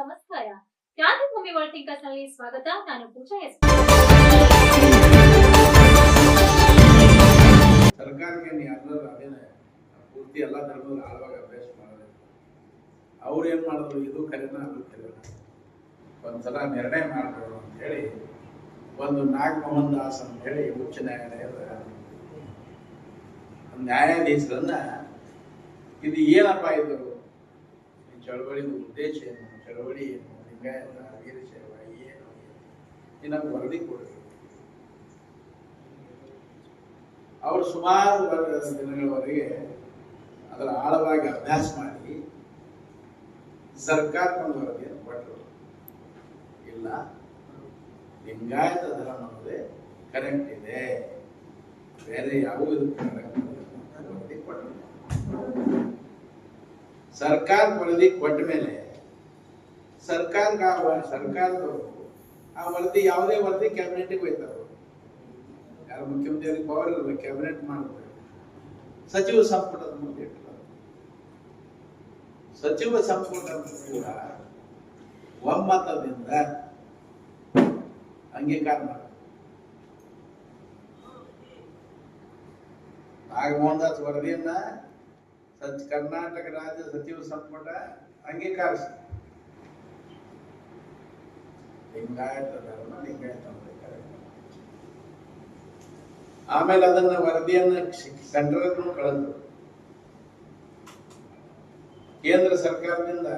ನಮಸ್ಕಾರ. ಕ್ರಾಂತಿಭೂಮಿ ವರ್ಲ್ಡ್ ಥಿಂಕರ್ಸ್ನಲ್ಲಿ ಸ್ವಾಗತ. ನಾನು ಪೂಜಾ ಎಸ್. ಸರ್ಕಾರಕ್ಕೆ ಪೂರ್ತಿ ಅವ್ರು ಏನು ಮಾಡಿದ್ರು? ಇದು ಕರೆನ, ಅದು ಕರೆನ? ಒಂದ್ಸಲ ನಿರ್ಣಯ ಮಾಡ್ಬೋದು ಅಂತ ಹೇಳಿ ಒಂದು ನಾಗಮೋಹನ್ ದಾಸ್ ಅಂತ ಹೇಳಿ ಉಚ್ಚ ನ್ಯಾಯಾಲಯದ ನ್ಯಾಯಾಧೀಶರನ್ನ ಇದು ಏನಪ್ಪ ಇದು ಈ ಚಳವಳಿದ ಉದ್ದೇಶ ಏನು ಚಳವಳಿ ಏನು ಲಿಂಗಾಯತ ವೀರಶೈವ ಏನು ಇನ್ನೊಂದು ವರದಿ ಕೊಡಬೇಕು ಅವರು ಸುಮಾರು ದಿನಗಳವರೆಗೆ ಅದರ ಆಳವಾಗಿ ಅಭ್ಯಾಸ ಮಾಡಿ ಸರ್ಕಾರ ವರದಿಯನ್ನು ಕೊಟ್ಟರು. ಇಲ್ಲ, ಲಿಂಗಾಯತ ಧರ್ಮ ಕರೆಂಟ್ ಕರೆಕ್ಟ್ ಇದೆ. ಬೇರೆ ಯಾವ ಕರೆಂಟ್ correct ಇಲ್ಲ ಅಂತ ವರದಿ ಕೊಟ್ಟರು. ಸರ್ಕಾರ ವರದಿ ಕೊಟ್ಟ ಮೇಲೆ ಸರ್ಕಾರಕ್ಕೆ ಆ ಸರ್ಕಾರದವರು ಆ ವರದಿ ಯಾವುದೇ ವರದಿ ಕ್ಯಾಬಿನೆಟ್ಗೆ ಹೋಯ್ತಾರೆ ಯಾರು ಮುಖ್ಯಮಂತ್ರಿ ಪವರ್ ಇರಲ್ಲ ಕ್ಯಾಬಿನೆಟ್ ಮಾಡ್ತಾರೆ ಸಚಿವ ಸಂಪುಟದ ಮುಂದೆ ಸಚಿವ ಸಂಪುಟ ಕೂಡ ಒಮ್ಮತದಿಂದ ಅಂಗೀಕಾರ ಮಾಡ ನಾಗಮೋಹನ್ ದಾಸ್ ವರದಿಯನ್ನ ಕರ್ನಾಟಕ ರಾಜ್ಯ ಸಚಿವ ಸಂಪುಟ ಅಂಗೀಕಾರ ಲಿಂಗಾಯತ ಧರ್ಮ, ಲಿಂಗಾಯತ. ಆಮೇಲೆ ಅದನ್ನ ವರದಿಯನ್ನ ಸೆಂಟ್ರಲ್ ಕಳೆದ್ರು. ಕೇಂದ್ರ ಸರ್ಕಾರದಿಂದ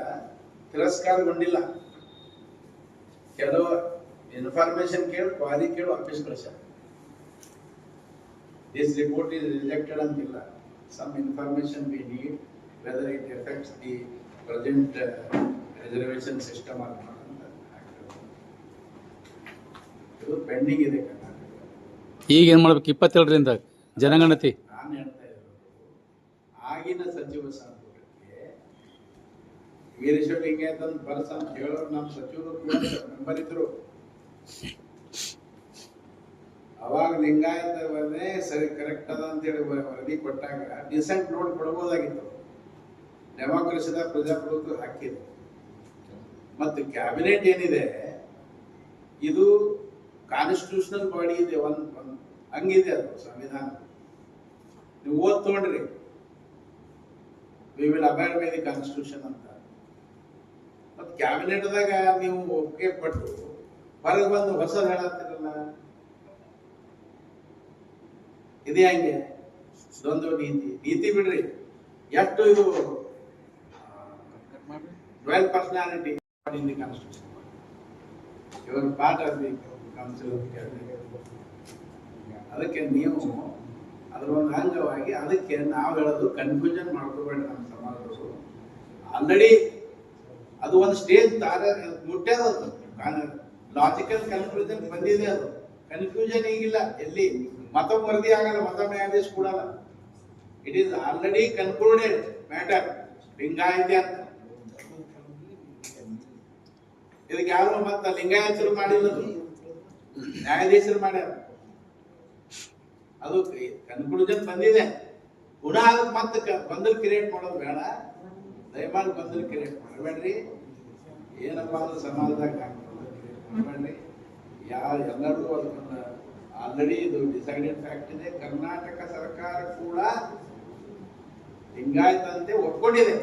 ತಿರಸ್ಕಾರಗೊಂಡಿಲ್ಲ. ಕೆಲವು ಇನ್ಫಾರ್ಮೇಶನ್ ಕೇಳಿ ಕ್ವಾರಿ ಕೇಳು ಆಫೀಸ್ ಕಳಿಸ್ಯಾರ. ದಿಸ್ ರಿಪೋರ್ಟ್ ಇಸ್ ರಿಜೆಕ್ಟೆಡ್ ಅಂತಿಲ್ಲ. Some information we need whether it effects the present reservation system ಅಂತ ಇದು ಪೆಂಡಿಂಗ್ ಇದೆ ಈಗ ಏನು ಮಾಡ್ಬೇಕು? ಇಪ್ಪತ್ತೇಳರಿಂದ ಜನಗಣತಿ. ನಾನು ಹೇಳ್ತಾ ಇರೋದು ಆಗಿನ ಸಚಿವ ಸಂಪುಟಕ್ಕೆ ವೀರೇಶ್ವರ ಲಿಂಗಾಯತ್ ಅಂತ ಬರಸ ಅಂತ ಹೇಳೋರು ನಮ್ಮ ಸಚಿವರು ಮೆಂಬರ್ ಇದ್ರು. ಅವಾಗ ಲಿಂಗಾಯತವನ್ನೇ ಸರಿ ಕರೆಕ್ಟ್ ಅದ ಅಂತೇಳಿ ವರದಿ ಕೊಟ್ಟಾಗ ಡಿಸೆಂಟ್ ನೋಡ್ ಕೊಡ್ಬೋದಾಗಿತ್ತು. ಡೆಮಾಕ್ರಸಿದ ಪ್ರಜಾಪ್ರಭುತ್ವ ಹಾಕಿದ್ರು. ಮತ್ತು ಕ್ಯಾಬಿನೆಟ್ ಏನಿದೆ? ಇದು ಕಾನ್ಸ್ಟಿಟ್ಯೂಷನಲ್ ಬಾಡಿ ಇದೆ, ಒಂದ್ ಹಂಗಿದೆ ಅದು ಸಂವಿಧಾನ. ನೀವು ಓದ್ ತಗೊಂಡ್ರಿ. We will abide by the constitution ಅಂತ. ಮತ್ತು ಕ್ಯಾಬಿನೆಟ್ದಾಗ ನೀವು ಒಪ್ಪಿಗೆ ಕೊಟ್ಟು ಹೊರಗೆ ಬಂದು ಹೊಸದು ಹೇಳತ್ತಿರಲ್ಲ. ಇದೇ ಹಂಗೆ. ಇದೊಂದು ನೀತಿ. ನೀತಿ ಬಿಡ್ರಿ. ಎಷ್ಟು ಇದು ಟ್ವೆಲ್ ಪರ್ಸನಾಲಿಟಿ ಕಾನ್ಸ್ಟಿಟ್ಯೂಷನ್ ಇವರು ಪಾಠ ಕೌನ್ಸಿಲ್ ಅದಕ್ಕೆ ನೀವು ಅದರ ಒಂದು ಅಂಗವಾಗಿ ಅದಕ್ಕೆ ನಾವು ಹೇಳೋದು ಕನ್ಫ್ಯೂಷನ್ ಮಾಡ್ಕೋಬೇಡಿ ನಮ್ಮ ಸಮಾಜದವರು. ಆಲ್ರೆಡಿ ಅದು ಒಂದು ಸ್ಟೇಜ್ ತಾರ ಮುಟ್ಟ್ಯದ ಲಾಜಿಕಲ್ ಕನ್ಫ್ಯೂಷನ್ ಬಂದಿದೆ ಅದು. ಕನ್ಫ್ಯೂಷನ್ ಈಗಿಲ್ಲ. ಎಲ್ಲಿ? ಮತ ವರದಿ ಆಗಲ್ಲ, ಮತ ನ್ಯಾಯಾಧೀಶ ಕೊಡಲ್ಲ. It is already concluded matter Lingayat ಅಂತ. ಇದಕ್ಕೆ ಯಾರು ಮತ್ತ ಲಿಂಗಾಯತರು ಮಾಡಿಲ್ಲ. ನ್ಯಾಯಾಧೀಶರು ಮಾಡ್ಯಾರ. ಅದು ಕನ್ಕ್ಲೂಷನ್ ಬಂದಿದೆ. ಗುಣ ಅದಕ್ಕೆ ಮತ್ತೆ ಬಂದ್ರೆ ಕ್ರಿಯೇಟ್ ಮಾಡೋದು ಬೇಡ. ದಯಮಾಡಿ ಗೊಂದಲ ಕ್ರಿಯೇಟ್ ಮಾಡಬೇಡ್ರಿ. ಏನಪ್ಪಾ ಅಂದ್ರೆ ಸಮಾಜದಾಗ ಮಾಡಬೇಡ್ರಿ. ಯಾರು ಎಲ್ಲರಿಗೂ ಅದನ್ನ ಆಲ್ರೆಡಿ ಇದು ಡಿಸೈಡೆಡ್ ಫ್ಯಾಕ್ಟ್ ಇದೆ. ಕರ್ನಾಟಕ ಸರ್ಕಾರ ಕೂಡ ಹಿಂಗಾಯ್ತಂತೆ ಒಪ್ಕೊಂಡಿದೆ.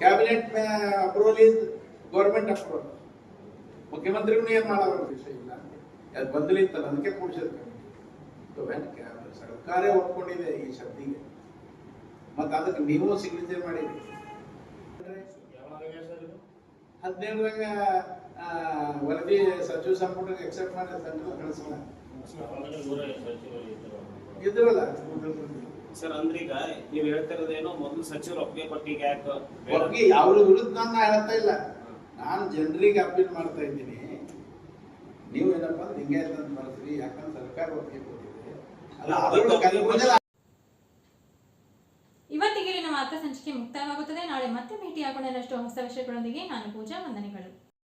Cabinet approval is government approval ಮುಖ್ಯಮಂತ್ರಿಗಳು ಏನ್ ಮಾಡೋರು ವಿಷಯ ಇಲ್ಲ ಅದು ಬಂದಿಲ್ಲ ಅದಕ್ಕೆ ಕೂಡಿಸಿದ್ರು ಸರ್ಕಾರ ಒಪ್ಕೊಂಡಿದೆ ಈ ಶಬ್ದಿಗೆ ಮತ್ತೆ ಅದಕ್ಕೆ ನೀವು ಸಿಗ್ನೇಚರ್ ಮಾಡಿದ್ರಿ ಹದಿನೇಳರಾಗ ವರದಿ ಸಚಿವ ಸಂಪುಟಕ್ಕೆ ಎಕ್ಸೆಪ್ಟ್ ಮಾಡಿ ಸೆಂಟ್ರಲ್ ಕಳಿಸೋಣ ಇದ್ರಲ್ಲ. ಸರ್ ಅಂದ್ರೆ ಈಗ ನೀವ್ ಹೇಳ್ತಿರೋದೇನೋ ಮೊದಲು ಸಚಿವರು ಒಪ್ಪಿಗೆ ಕೊಟ್ಟಿಗೆ ಯಾಕೆ? ಒಪ್ಪಿಗೆ ಅವ್ರ ವಿರುದ್ಧ ನಾನು ಹೇಳ್ತಾ ಇಲ್ಲ. ನಾನು ಜನರಿಗೆ ಅಪೀಲ್ ಮಾಡ್ತಾ ಇದ್ದೀನಿ. ನೀವು ಏನಪ್ಪಾ ಹಿಂಗೆ ಅಂತ ಬರ್ತೀರಿ ಯಾಕಂದ್ರೆ ಸರ್ಕಾರ ಒಪ್ಪಿಗೆ ಕೊಟ್ಟಿದೆ. ಅಲ್ಲ ಸಂಚಿಕೆ ಮುಕ್ತಾಯವಾಗುತ್ತದೆ. ನಾಳೆ ಮತ್ತೆ ಭೇಟಿಯಾಗೋಣ. ಹೊಸ ವಿಷಯಗಳೊಂದಿಗೆ ನಾನು ಪೂಜಾ ವಂದನೆಗಳು.